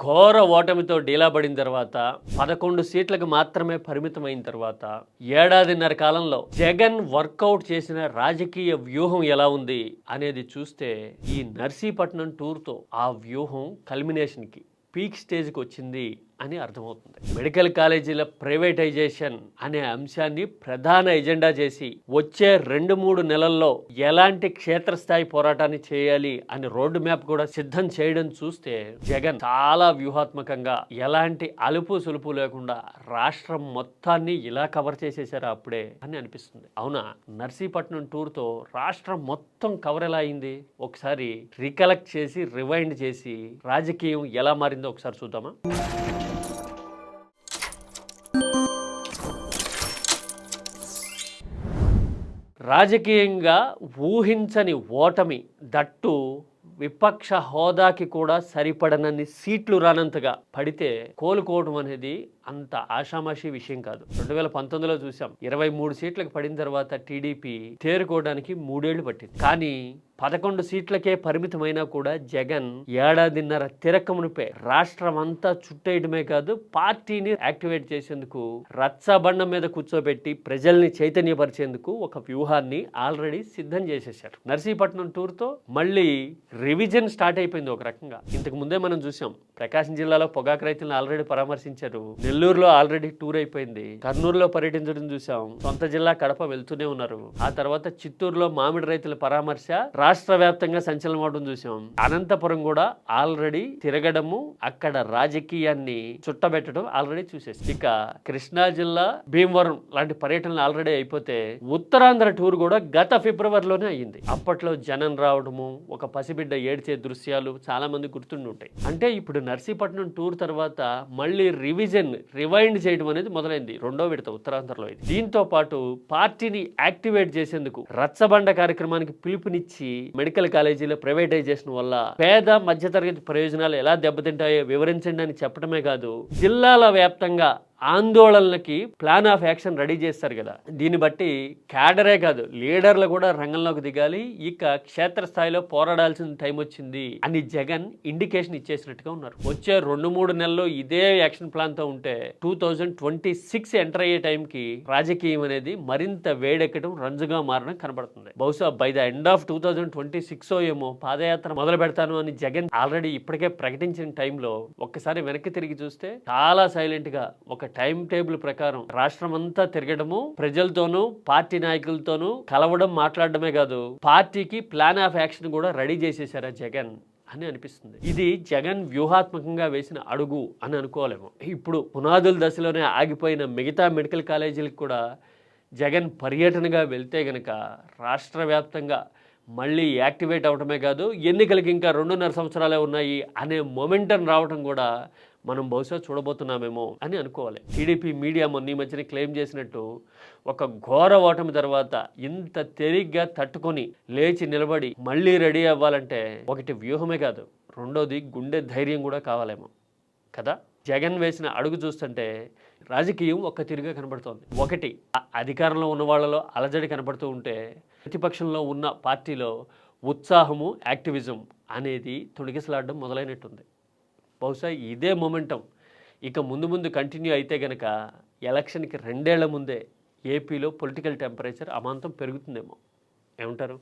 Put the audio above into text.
ఘోర ఓటమితో డీలాబడిన తర్వాత పదకొండు సీట్లకు మాత్రమే పరిమితమైన తర్వాత ఏడాదిన్నర కాలంలో జగన్ వర్కౌట్ చేసిన రాజకీయ వ్యూహం ఎలా ఉంది అనేది చూస్తే ఈ నర్సీపట్నం టూర్తో ఆ వ్యూహం కల్మినేషన్కి పీక్ స్టేజ్కి వచ్చింది అని అర్థమవుతుంది. మెడికల్ కాలేజీల ప్రైవేటైజేషన్ అనే అంశాన్ని ప్రధాన ఎజెండా చేసి వచ్చే రెండు మూడు నెలల్లో ఎలాంటి క్షేత్రస్థాయి పోరాటాన్ని చేయాలి అని రోడ్డు మ్యాప్ కూడా సిద్ధం చేయడం చూస్తే జగన్ చాలా వ్యూహాత్మకంగా ఎలాంటి అలుపు సులుపు లేకుండా రాష్ట్రం మొత్తాన్ని ఇలా కవర్ చేసేసారు అప్పుడే అని అనిపిస్తుంది. అవునా? నర్సీపట్నం టూర్తో రాష్ట్రం మొత్తం కవర్ ఎలా అయింది? ఒకసారి రికలెక్ట్ చేసి రివైండ్ చేసి రాజకీయం ఎలా మారిందో ఒకసారి చూద్దామా? రాజకీయంగా ఊహించని ఓటమి దట్టు విపక్ష హోదాకి కూడా సరిపడనన్ని సీట్లు రానంతగా పడితే కోలుకోవడం అనేది అంత ఆషామాషి విషయం కాదు. రెండు వేల పంతొమ్మిదిలో చూసాం. ఇరవై మూడు సీట్లకు పడిన తర్వాత టీడీపీ తేరుకోవడానికి మూడేళ్ళు పట్టింది. కానీ పదకొండు సీట్లకే పరిమితమైనా కూడా జగన్ ఏడాదిన్నర తిరకమునిపే రాష్ట్రం అంతా చుట్టేయడమే కాదు పార్టీని యాక్టివేట్ చేసేందుకు రచ్చబండ మీద కూర్చోబెట్టి ప్రజల్ని చైతన్యపరిచేందుకు ఒక వ్యూహాన్ని ఆల్రెడీ సిద్ధం చేసేశారు. నర్సీపట్నం టూర్తో మళ్ళీ రివిజన్ స్టార్ట్ అయిపోయింది ఒక రకంగా. ఇంతకు ముందే మనం చూసాం. ప్రకాశం జిల్లాలో పొగాకు రైతులను ఆల్రెడీ పరామర్శించారు. నెల్లూరులో ఆల్రెడీ టూర్ అయిపోయింది. కర్నూలులో పర్యటించడం చూసాం సొంత జిల్లా కడప వెళ్తూనే ఉన్నారు. ఆ తర్వాత చిత్తూరులో మామిడి రైతుల పరామర్శ రాష్ట్ర వ్యాప్తంగా సంచలనం అవడం చూసాం అనంతపురం కూడా ఆల్రెడీ తిరగడము అక్కడ రాజకీయాన్ని చుట్టబెట్టడం ఆల్రెడీ చూసేసి. ఇక కృష్ణా జిల్లా భీమవరం లాంటి పర్యటనలు ఆల్రెడీ అయిపోతే ఉత్తరాంధ్ర టూర్ కూడా గత ఫిబ్రవరిలోనే అయ్యింది. అప్పట్లో జనం రావడము ఒక పసిబిడ్డ ఏడ్చే దృశ్యాలు చాలా మంది గుర్తుండి ఉంటాయి అంటే ఇప్పుడు నర్సీపట్నం టూర్ తర్వాత మళ్ళీ రివిజన్ రివైండ్ చేయడం అనేది మొదలైంది. రెండో విడత ఉత్తరాంధ్రలో ఇది దీంతో పాటు పార్టీని యాక్టివేట్ చేసేందుకు రచ్చబండ కార్యక్రమానికి పిలుపునిచ్చి మెడికల్ కాలేజీలో ప్రైవేటైజేషన్ వల్ల పేద మధ్యతరగతి ప్రయోజనాలు ఎలా దెబ్బతింటాయో వివరించండి అని చెప్పడమే కాదు జిల్లాల వ్యాప్తంగా ఆందోళనలకి ప్లాన్ ఆఫ్ యాక్షన్ రెడీ చేస్తారు కదా. దీన్ని బట్టి క్యాడరే కాదు లీడర్లు కూడా రంగంలోకి దిగాలి. ఇక క్షేత్రస్థాయిలో పోరాడాల్సిన టైం వచ్చింది అని జగన్ ఇండికేషన్ ఇచ్చేసినట్టుగా ఉన్నారు. వచ్చే రెండు మూడు నెలల్లో ఇదే యాక్షన్ ప్లాన్తో ఉంటే two thousand twenty six enter అయ్యే టైంకి రాజకీయం అనేది మరింత వేడెక్కడం రంజుగా మారడం కనబడుతుంది. బహుశా by the end of two thousand twenty six ఏమో పాదయాత్ర మొదలు పెడతాను అని జగన్ ఆల్రెడీ ఇప్పటికే ప్రకటించిన టైంలో ఒక్కసారి వెనక్కి తిరిగి చూస్తే చాలా సైలెంట్గా ఒక టైం టేబుల్ ప్రకారం రాష్ట్రం అంతా తిరగడము ప్రజలతోనూ పార్టీ నాయకులతోనూ కలవడం మాట్లాడడమే కాదు పార్టీకి ప్లాన్ ఆఫ్ యాక్షన్ కూడా రెడీ చేసేసారా జగన్ అని అనిపిస్తుంది. ఇది జగన్ వ్యూహాత్మకంగా వేసిన అడుగు అని అనుకోలేము. ఇప్పుడు పునాదుల దశలోనే ఆగిపోయిన మిగతా మెడికల్ కాలేజీలకు కూడా జగన్ పర్యటనగా వెళ్తే గనక రాష్ట్ర వ్యాప్తంగా మళ్ళీ యాక్టివేట్ అవటమే కాదు ఎన్నికలకి ఇంకా రెండున్నర సంవత్సరాలే ఉన్నాయి అనే మొమెంటం రావటం కూడా మనం బహుశా చూడబోతున్నామేమో అని అనుకోవాలి. టీడీపీ మీడియా మొన్న ఈ మధ్యన క్లెయిమ్ చేసినట్టు ఒక ఘోర ఓటమి తర్వాత ఇంత తేలిగ్గా తట్టుకొని లేచి నిలబడి మళ్ళీ రెడీ అవ్వాలంటే ఒకటి వ్యూహమే కాదు రెండోది గుండె ధైర్యం కూడా కావాలేమో. కదా? జగన్ వేసిన అడుగు చూస్తుంటే రాజకీయం ఒక్క తిరిగా కనబడుతోంది. ఒకటి అధికారంలో ఉన్న వాళ్ళలో అలజడి కనబడుతూ ఉంటే ప్రతిపక్షంలో ఉన్న పార్టీలో ఉత్సాహము యాక్టివిజం అనేది తొడిగిసలాడడం మొదలైనట్టుంది. బహుశా ఇదే మొమెంటం. ఇక ముందు ముందు కంటిన్యూ అయితే గనక ఎలక్షన్కి రెండేళ్ళ ముందే ఏపీలో పొలిటికల్ టెంపరేచర్ అమాంతం పెరుగుతుందేమో. ఏమంటారు?